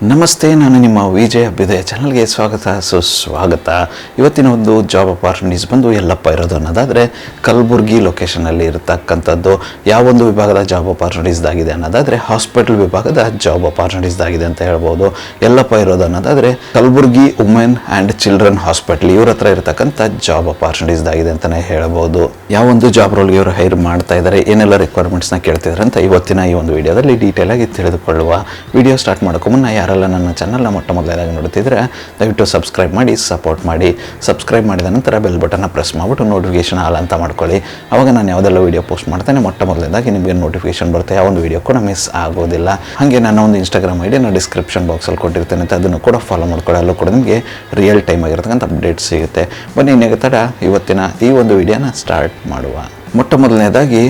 ನಮಸ್ತೆ, ನಾನು ನಿಮ್ಮ ವಿಜಯ ಅಭ್ಯುದಯ ಚಾನಲ್ಗೆ ಸ್ವಾಗತ. ಸುಸ್ವಾಗತ. ಇವತ್ತಿನ ಒಂದು ಜಾಬ್ ಅಪಾರ್ಚುನಿಟೀಸ್ ಬಂದು ಎಲ್ಲಪ್ಪ ಇರೋದು ಅನ್ನೋದಾದರೆ ಕಲಬುರ್ಗಿ ಲೊಕೇಶನಲ್ಲಿ ಇರತಕ್ಕಂಥದ್ದು. ಯಾವೊಂದು ವಿಭಾಗದ ಜಾಬ್ ಅಪಾರ್ಚುನಿಟೀಸ್ದಾಗಿದೆ ಅನ್ನೋದಾದರೆ ಹಾಸ್ಪಿಟಲ್ ವಿಭಾಗದ ಜಾಬ್ ಅಪಾರ್ಚುನಿಟೀಸ್ದಾಗಿದೆ ಅಂತ ಹೇಳ್ಬೋದು. ಎಲ್ಲಪ್ಪ ಇರೋದು ಅನ್ನೋದಾದರೆ Kalaburagi women and children hospital ಇವ್ರ ಹತ್ರ ಇರತಕ್ಕಂಥ ಜಾಬ್ ಅಪಾರ್ಚುನಿಟೀಸ್ದಾಗಿದೆ ಅಂತಲೇ ಹೇಳ್ಬೋದು. ಯಾವೊಂದು ಜಾಬ್ ರೋಲ್ಗೆ ಇವರು ಹೈರ್ ಮಾಡ್ತಾ ಇದ್ದಾರೆ ಏನೆಲ್ಲ ರಿಕ್ವೈರ್ಮೆಂಟ್ಸ್ನ ಕೇಳ್ತಿದ್ದಾರೆ ಅಂತ ಇವತ್ತಿನ ಈ ಒಂದು ವಿಡಿಯೋದಲ್ಲಿ ಡೀಟೇಲ್ ಆಗಿ ತಿಳಿದುಕೊಳ್ಳುವ. ವಿಡಿಯೋ ಸ್ಟಾರ್ಟ್ ಮಾಡೋಕ್ಕೂ ಮುನ್ನ ಯಾರೆಲ್ಲ ನನ್ನ ಚಾನಲ್ನ ಮೊಟ್ಟ ಮೊದಲನೇದಾಗಿ ನೋಡುತ್ತಿದ್ದರೆ ದಯವಿಟ್ಟು ಸಬ್ಸ್ಕ್ರೈಬ್ ಮಾಡಿ ಸಪೋರ್ಟ್ ಮಾಡಿ. ಸಬ್ಸ್ಕ್ರೈಬ್ ಮಾಡಿದ ನಂತರ ಬೆಲ್ ಬಟನ್ನ ಪ್ರೆಸ್ ಮಾಡಿಬಿಟ್ಟು ನೋಟಿಫಿಕೇಷನ್ ಆಲ್ ಅಂತ ಮಾಡ್ಕೊಳ್ಳಿ. ಅವಾಗ ನಾನು ಯಾವುದೆಲ್ಲ ವಿಡಿಯೋ ಪೋಸ್ಟ್ ಮಾಡ್ತೇನೆ, ಮೊಟ್ಟ ಮೊದಲನೇದಾಗಿ ನಿಮಗೆ ನೋಟಿಫಿಕೇಶನ್ ಬರುತ್ತೆ. ಯಾವ ಒಂದು ವೀಡಿಯೋ ಕೂಡ ಮಿಸ್ ಆಗೋದಿಲ್ಲ. ಹಾಗೆ ನನ್ನ ಒಂದು ಇನ್ಸ್ಟಾಗ್ರಾಮ್ ಐಡಿ ನಾನು ಡಿಸ್ಕ್ರಿಪ್ಷನ್ ಬಾಕ್ಸಲ್ಲಿ ಕೊಟ್ಟಿರ್ತೇನೆ ಅಂತ ಅದನ್ನು ಕೂಡ ಫಾಲೋ ಮಾಡ್ಕೊಳ್ಳಿ. ಅಲ್ಲೂ ಕೂಡ ನಿಮಗೆ ರಿಯಲ್ ಟೈಮ್ ಆಗಿರ್ತಕ್ಕಂಥ ಅಪ್ಡೇಟ್ ಸಿಗುತ್ತೆ. ಬನ್ನಿ ಇನ್ನೇಗ ತಡ ಇವತ್ತಿನ ಈ ಒಂದು ವಿಡಿಯೋನ ಸ್ಟಾರ್ಟ್ ಮಾಡುವ. ಮೊಟ್ಟ ಮೊದಲನೇದಾಗಿ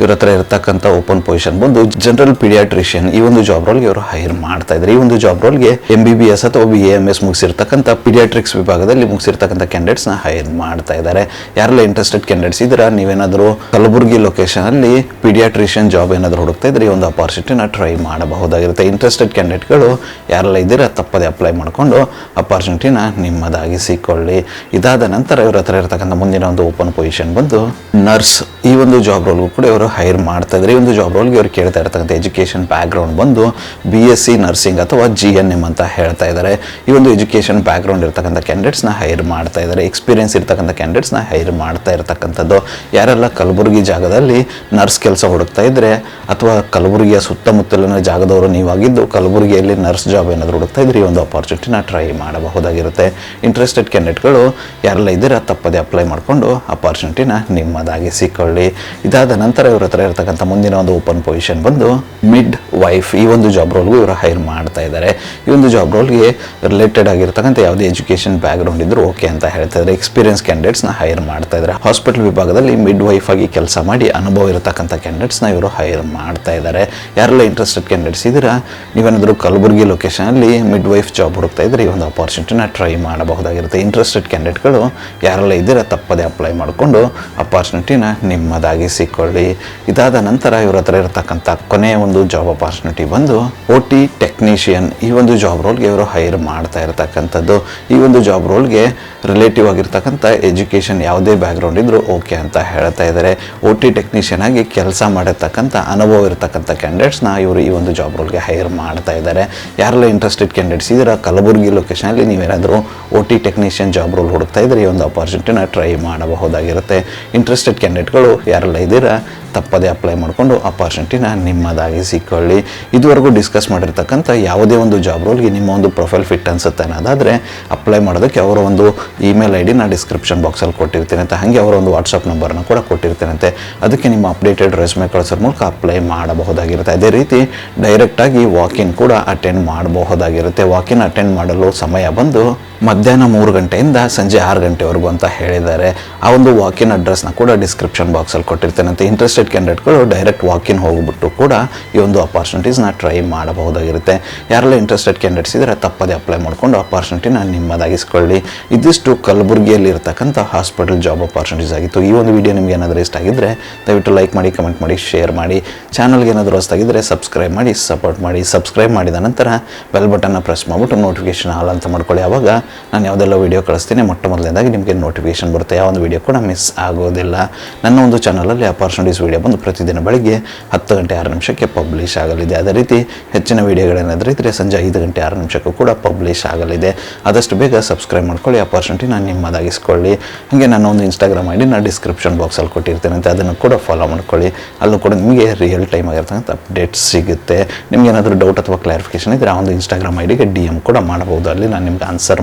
ಇವ್ರ ಹತ್ರ ಇರತಕ್ಕಂಥ ಓಪನ್ ಪೊಸಿಷನ್ ಬಂದು ಜನರಲ್ ಪೀಡಿಯಾಟ್ರಿಷಿಯನ್ ಈ ಒಂದು ಜಾಬ್ ರೋಲ್ಗೆ ಇವರು ಹೈರ್ ಮಾಡ್ತಾ ಇದ್ದಾರೆ ಈ ಒಂದು ಜಾಬ್ ರೋಲ್ಗೆ ಎಂ ಬಿ ಬಿ ಎಸ್ ಅಥವಾ ಬಿ ಎಂ ಎಸ್ ಮುಗಿಸಿರ್ತಕ್ಕಂಥ ಪೀಡಿಯಾಟ್ರಿಕ್ಸ್ ವಿಭಾಗದಲ್ಲಿ ಮುಗಿಸಿರ್ತಕ್ಕಂಥ ಕ್ಯಾಂಡಿಡೇಟ್ಸ್ನ ಹೈರ್ ಮಾಡ್ತಾ ಇದ್ದಾರೆ ಯಾರೆಲ್ಲ ಇಂಟ್ರೆಸ್ಟೆಡ್ ಕ್ಯಾಂಡಿಡೇಟ್ಸ್ ಇದ್ದೀರಾ? ನೀವೇನಾದರೂ ಕಲಬುರಗಿ ಲೊಕೇಶನಲ್ಲಿ ಪೀಡಿಯಾಟ್ರಿಷಿಯನ್ ಜಾಬ್ ಏನಾದರೂ ಹುಡುಕ್ತಾ ಇದ್ರೆ ಈ ಒಂದು ಅಪಾರ್ಚುನಿಟಿನ ಟ್ರೈ ಮಾಡಬಹುದಾಗಿರುತ್ತೆ. ಇಂಟ್ರೆಸ್ಟೆಡ್ ಕ್ಯಾಂಡಿಡೇಟ್ಗಳು ಯಾರೆಲ್ಲ ಇದ್ದೀರಾ ತಪ್ಪದೆ ಅಪ್ಲೈ ಮಾಡಿಕೊಂಡು ಅಪಾರ್ಚುನಿಟಿನ ನಿಮ್ಮದಾಗಿಸಿಕೊಳ್ಳಿ. ಇದಾದ ನಂತರ ಇವ್ರ ಹತ್ರ ಇರತಕ್ಕಂಥ ಮುಂದಿನ ಒಂದು ಓಪನ್ ಪೊಸಿಷನ್ ಬಂದು ನರ್ಸ್ ಈ ಒಂದು ಜಾಬ್ ರೋಲ್ಗೂ ಕೂಡ ಇವರು ಹೈರ್ ಮಾಡ್ತಾ ಇದ್ರೆ. ಒಂದು ಜಾಬ್ ರೋಲ್ಗೆ ಅವ್ರು ಕೇಳ್ತಾ ಇರ್ತಕ್ಕಂಥ ಎಜುಕೇಷನ್ ಬ್ಯಾಕ್ಗ್ರೌಂಡ್ ಬಂದು ಬಿ ಎಸ್ ಸಿ ನರ್ಸಿಂಗ್ ಅಥವಾ ಜಿ ಎನ್ ಎಂ ಅಂತ ಹೇಳ್ತಾ ಇದ್ದಾರೆ ಈ ಒಂದು ಎಜುಕೇಷನ್ ಬ್ಯಾಕ್ಗ್ರೌಂಡ್ ಇರ್ತಕ್ಕಂಥ ಕ್ಯಾಂಡಿಡೇಟ್ಸ್ನ ಹೈರ್ ಮಾಡ್ತಾ ಇದ್ದಾರೆ ಎಕ್ಸ್ಪೀರಿಯನ್ಸ್ ಇರ್ತಕ್ಕಂಥ ಕ್ಯಾಂಡಿಡೇಟ್ಸ್ನ ಹೈರ್ ಮಾಡ್ತಾ ಇರ್ತಕ್ಕಂಥದ್ದು. ಯಾರೆಲ್ಲ ಕಲಬುರಗಿ ಜಾಗದಲ್ಲಿ ನರ್ಸ್ ಕೆಲಸ ಹುಡುಕ್ತಾ ಇದ್ರೆ ಅಥವಾ ಕಲಬುರಗಿಯ ಸುತ್ತಮುತ್ತಲಿನ ಜಾಗದವರು ನೀವಾಗಿದ್ದು ಕಲಬುರಗಿಯಲ್ಲಿ ನರ್ಸ್ ಜಾಬ್ ಏನಾದರೂ ಹುಡುಕ್ತಾ ಇದ್ರೆ ಈ ಒಂದು ಅಪಾರ್ಚುನಿಟಿನ ಟ್ರೈ ಮಾಡಬಹುದಾಗಿರುತ್ತೆ. ಇಂಟ್ರೆಸ್ಟೆಡ್ ಕ್ಯಾಂಡಿಡೇಟ್ಗಳು ಯಾರೆಲ್ಲ ಇದ್ದೀರಾ ತಪ್ಪದೆ ಅಪ್ಲೈ ಮಾಡಿಕೊಂಡು ಅಪಾರ್ಚುನಿಟಿನ ನಿಮ್ಮದಾಗಿಸಿಕೊಳ್ಳಿ. ಇದಾದ ನಂತರ ಇವ್ರ ಹತ್ರ ಇರತಕ್ಕಂಥ ಮುಂದಿನ ಒಂದು ಓಪನ್ ಪೊಸಿಷನ್ ಬಂದು ಮಿಡ್ ವೈಫ್ ಈ ಒಂದು ಜಾಬ್ ರೋಲ್ಗೂ ಇವರು ಹೈರ್ ಮಾಡ್ತಾ ಇದ್ದಾರೆ ಈ ಒಂದು ಜಾಬ್ ರೋಲ್ಗೆ ರಿಲೇಟೆಡ್ ಆಗಿರ್ತಕ್ಕಂಥ ಯಾವುದೇ ಎಜುಕೇಷನ್ ಬ್ಯಾಕ್ಗ್ರೌಂಡ್ ಇದ್ದರೂ ಓಕೆ ಅಂತ ಹೇಳ್ತಾ ಇದ್ದಾರೆ ಎಕ್ಸ್ಪೀರಿಯನ್ಸ್ ಕ್ಯಾಂಡಿಡೇಟ್ಸ್ನ ಹೈರ್ ಮಾಡ್ತಾ ಇದ್ದಾರೆ ಹಾಸ್ಪಿಟಲ್ ವಿಭಾಗದಲ್ಲಿ ಮಿಡ್ ವೈಫ್ ಆಗಿ ಕೆಲಸ ಮಾಡಿ ಅನುಭವ ಇರತಕ್ಕಂಥ ಕ್ಯಾಂಡಿಡೇಟ್ಸ್ನ ಇವರು ಹೈರ್ ಮಾಡ್ತಾ ಇದ್ದಾರೆ ಯಾರೆಲ್ಲ ಇಂಟ್ರೆಸ್ಟೆಡ್ ಕ್ಯಾಂಡಿಡೇಟ್ಸ್ ಇದ್ದೀರಾ? ನೀವೇನಾದರೂ ಕಲಬುರಗಿ ಲೊಕೇಶನಲ್ಲಿ ಮಿಡ್ ವೈಫ್ ಜಾಬ್ ಹುಡುಕ್ತಾ ಇದ್ರೆ ಈ ಒಂದು ಅಪಾರ್ಚುನಿಟಿನ ಟ್ರೈ ಮಾಡಬಹುದಾಗಿರುತ್ತೆ. ಇಂಟ್ರೆಸ್ಟೆಡ್ ಕ್ಯಾಂಡಿಡೇಟ್ಗಳು ಯಾರೆಲ್ಲ ಇದ್ದೀರಾ ತಪ್ಪದೆ ಅಪ್ಲೈ ಮಾಡಿಕೊಂಡು ಅಪಾರ್ಚುನಿಟಿನ ನಿಮ್ಮದಾಗಿಸಿಕೊಳ್ಳಿ. ಇದಾದ ನಂತರ ಇವ್ರ ಹತ್ರ ಇರತಕ್ಕಂಥ ಕೊನೆಯ ಒಂದು ಜಾಬ್ ಅಪಾರ್ಚುನಿಟಿ ಬಂದು ಒ ಟಿ ಟೆಕ್ನಿಷಿಯನ್ ಈ ಒಂದು ಜಾಬ್ ರೋಲ್ಗೆ ಇವರು ಹೈರ್ ಮಾಡ್ತಾ ಇರತಕ್ಕಂಥದ್ದು. ಈ ಒಂದು ಜಾಬ್ ರೋಲ್ಗೆ ರಿಲೇಟಿವ್ ಆಗಿರ್ತಕ್ಕಂಥ ಎಜುಕೇಷನ್ ಯಾವುದೇ ಬ್ಯಾಕ್ಗ್ರೌಂಡ್ ಇದ್ರೂ ಓಕೆ ಅಂತ ಹೇಳ್ತಾ ಇದ್ದಾರೆ ಒ ಟಿ ಟೆಕ್ನಿಷಿಯನ್ ಆಗಿ ಕೆಲಸ ಮಾಡಿರ್ತಕ್ಕಂಥ ಅನುಭವ ಇರತಕ್ಕಂಥ ಕ್ಯಾಂಡಿಡೇಟ್ಸ್ನ ಇವರು ಈ ಒಂದು ಜಾಬ್ ರೋಲ್ಗೆ ಹೈರ್ ಮಾಡ್ತಾ ಇದ್ದಾರೆ ಯಾರೆಲ್ಲ ಇಂಟ್ರೆಸ್ಟೆಡ್ ಕ್ಯಾಂಡಿಡೇಟ್ಸ್ ಇದರ ಕಲಬುರಗಿ ಲೊಕೇಶನಲ್ಲಿ ನೀವೇನಾದರೂ O T technician job role ಹುಡುಕ್ತಾ ಇದ್ರೆ ಈ ಒಂದು ಅಪಾರ್ಚುನಿಟಿನ ಟ್ರೈ ಮಾಡಬಹುದಾಗಿರುತ್ತೆ. ಇಂಟ್ರೆಸ್ಟೆಡ್ ಕ್ಯಾಂಡಿಡೇಟ್ಗಳು ಯಾರೆಲ್ಲ ಇದ್ದೀರಾ, ತಪ್ಪದೆ ಅಪ್ಲೈ ಮಾಡಿಕೊಂಡು ಅಪಾರ್ಚುನಿಟಿನ ನಿಮ್ಮದಾಗಿಸಿಕೊಳ್ಳಿ ಇದುವರೆಗೂ ಡಿಸ್ಕಸ್ ಮಾಡಿರ್ತಕ್ಕಂಥ ಯಾವುದೇ ಒಂದು ಜಾಬ್ ರೋಲ್ಗೆ ನಿಮ್ಮ ಒಂದು ಪ್ರೊಫೈಲ್ ಫಿಟ್ ಅನಿಸುತ್ತೆ ಅನ್ನೋದಾದರೆ ಅಪ್ಲೈ ಮಾಡೋದಕ್ಕೆ ಅವರ ಒಂದು ಇಮೇಲ್ ಐ ಡಿ ನಾನು ಡಿಸ್ಕ್ರಿಪ್ಷನ್ ಬಾಕ್ಸಲ್ಲಿ ಕೊಟ್ಟಿರ್ತೀನಿ ಹಾಗೆ ಅವರ ಒಂದು ವಾಟ್ಸಪ್ ನಂಬರ್ನ ಕೂಡ ಕೊಟ್ಟಿರ್ತೀನಂತೆ ಅದಕ್ಕೆ ನಿಮ್ಮ ಅಪ್ಡೇಟೆಡ್ ರೆಸ್ಮೆ ಕಳಿಸೋದ್ರ ಮೂಲಕ ಅಪ್ಲೈ ಮಾಡಬಹುದಾಗಿರುತ್ತೆ. ಅದೇ ರೀತಿ ಡೈರೆಕ್ಟಾಗಿ ವಾಕಿನ್ ಕೂಡ ಅಟೆಂಡ್ ಮಾಡಬಹುದಾಗಿರುತ್ತೆ. ವಾಕಿನ್ ಅಟೆಂಡ್ ಮಾಡಲು ಸಮಯ ಬಂದು ಮಧ್ಯಾಹ್ನ ಮೂರು ಗಂಟೆಯಿಂದ ಸಂಜೆ ಆರು ಗಂಟೆವರೆಗೂ ಅಂತ ಹೇಳಿದ್ದಾರೆ. ಆ ಒಂದು ವಾಕಿನ್ ಅಡ್ರೆಸ್ನ ಕೂಡ ಡಿಸ್ಕ್ರಿಪ್ಷನ್ ಬಾಕ್ಸಲ್ಲಿ ಅಂತ ಇಂಟ್ರೆಸ್ಟೆಡ್ ಕ್ಯಾಂಡಿಡೇಟ್ಗಳು ಡೈರೆಕ್ಟ್ ವಾಕಿನ್ ಹೋಗ್ಬಿಟ್ಟು ಕೂಡ ಈ ಒಂದು ಅಪಾರ್ಚುನಿಟೀಸ್ನ ಟ್ರೈ ಮಾಡಬಹುದಾಗಿರುತ್ತೆ. ಯಾರೆಲ್ಲ ಇಂಟ್ರೆಸ್ಟೆಡ್ ಕ್ಯಾಂಡಿಡೇಟ್ಸ್ ಇದ್ದರೆ ತಪ್ಪದೇ ಅಪ್ಲೈ ಮಾಡಿಕೊಂಡು ಅಪಾರ್ಚುನಿಟಿನ ನಿಮ್ಮದಾಗಿಸ್ಕೊಳ್ಳಿ. ಇದಿಷ್ಟು ಕಲಬುರಗಿಯಲ್ಲಿ ಇರತಕ್ಕಂಥ ಹಾಸ್ಪಿಟಲ್ ಜಾಬ್ ಅಪಾರ್ಚುನಿಟೀಸ್ ಆಗಿತ್ತು. ಈ ಒಂದು ವಿಡಿಯೋ ನಿಮ್ಗೆ ಏನಾದರೂ ಇಷ್ಟ ಆಗಿದ್ದರೆ ದಯವಿಟ್ಟು ಲೈಕ್ ಮಾಡಿ ಕಮೆಂಟ್ ಮಾಡಿ ಶೇರ್ ಮಾಡಿ. ಚಾನಲ್ಗೆ ಏನಾದರೂ ಹೊಸ್ತಾಗಿದ್ದರೆ ಸಬ್ಸ್ಕ್ರೈಬ್ ಮಾಡಿ ಸಪೋರ್ಟ್ ಮಾಡಿ. ಸಬ್ಸ್ಕ್ರೈಬ್ ಮಾಡಿದ ನಂತರ ಬೆಲ್ ಬಟನ್ನ ಪ್ರೆಸ್ ಮಾಡಿಬಿಟ್ಟು ನೋಟಿಫಿಕೇಶನ್ ಆಲ್ ಅಂತ ಮಾಡ್ಕೊಳ್ಳಿ. ಆವಾಗ ನಾನು ಯಾವುದೆಲ್ಲ ವೀಡಿಯೋ ಕಳಿಸ್ತೀನಿ ಮೊಟ್ಟ ಮೊದಲನೇದಾಗಿ ನಿಮಗೆ ನೋಟಿಫಿಕೇಷನ್ ಬರುತ್ತೆ. ಯಾವ ಒಂದು ವೀಡಿಯೋ ಕೂಡ ಮಿಸ್ ಆಗೋದಿಲ್ಲ. ನನ್ನ ಒಂದು ಚಾನಲಲ್ಲಿ ಅಪಾರ್ಚುನಿಟೀಸ್ ವೀಡಿಯೋ ಬಂದು ಪ್ರತಿದಿನ ಬೆಳಗ್ಗೆ ಹತ್ತು ಗಂಟೆ ಆರು ನಿಮಿಷಕ್ಕೆ ಪಬ್ಲಿಷ್ ಆಗಲಿದೆ. ಅದೇ ರೀತಿ ಹೆಚ್ಚಿನ ವೀಡಿಯೋಗಳೇನಾದರೂ ಇದ್ದರೆ ಸಂಜೆ ಐದು ಗಂಟೆ ಆರು ನಿಮಿಷಕ್ಕೂ ಕೂಡ ಪಬ್ಲಿಷ್ ಆಗಲಿದೆ. ಆದಷ್ಟು ಬೇಗ ಸಬ್ಸ್ಕ್ರೈಬ್ ಮಾಡ್ಕೊಳ್ಳಿ ಅಪಾರ್ಚುನಿಟಿ ನಾನು ನಿಮ್ಮದಾಗಿಸ್ಕೊಳ್ಳಿ. ಹಾಗೆ ನಾನು ಒಂದು ಇನ್ಸ್ಟಾಗ್ರಾಮ್ ಐ ಡಿ ನಾನು ಡಿಸ್ಕ್ರಿಪ್ಷನ್ ಬಾಕ್ಸಲ್ಲಿ ಕೊಟ್ಟಿರ್ತೇನೆ ಅಂತ ಅದನ್ನು ಕೂಡ ಫಾಲೋ ಮಾಡ್ಕೊಳ್ಳಿ. ಅಲ್ಲೂ ಕೂಡ ನಿಮಗೆ ರಿಯಲ್ ಟೈಮ್ ಆಗಿರ್ತಕ್ಕಂಥ ಅಪ್ಡೇಟ್ಸ್ ಸಿಗುತ್ತೆ. ನಿಮಗೇನಾದರೂ ಡೌಟ್ ಅಥವಾ ಕ್ಲಾರಿಫಿಕೇಷನ್ ಇದ್ದರೆ ಆ ಒಂದು ಇನ್ಸ್ಟಾಗ್ರಾಮ್ ಐ ಡಿಗೆ ಡಿ ಎಂ ಕೂಡ ಮಾಡಬಹುದು ಅಲ್ಲಿ ನಾನು ನಿಮ್ಗೆ ಆನ್ಸರ್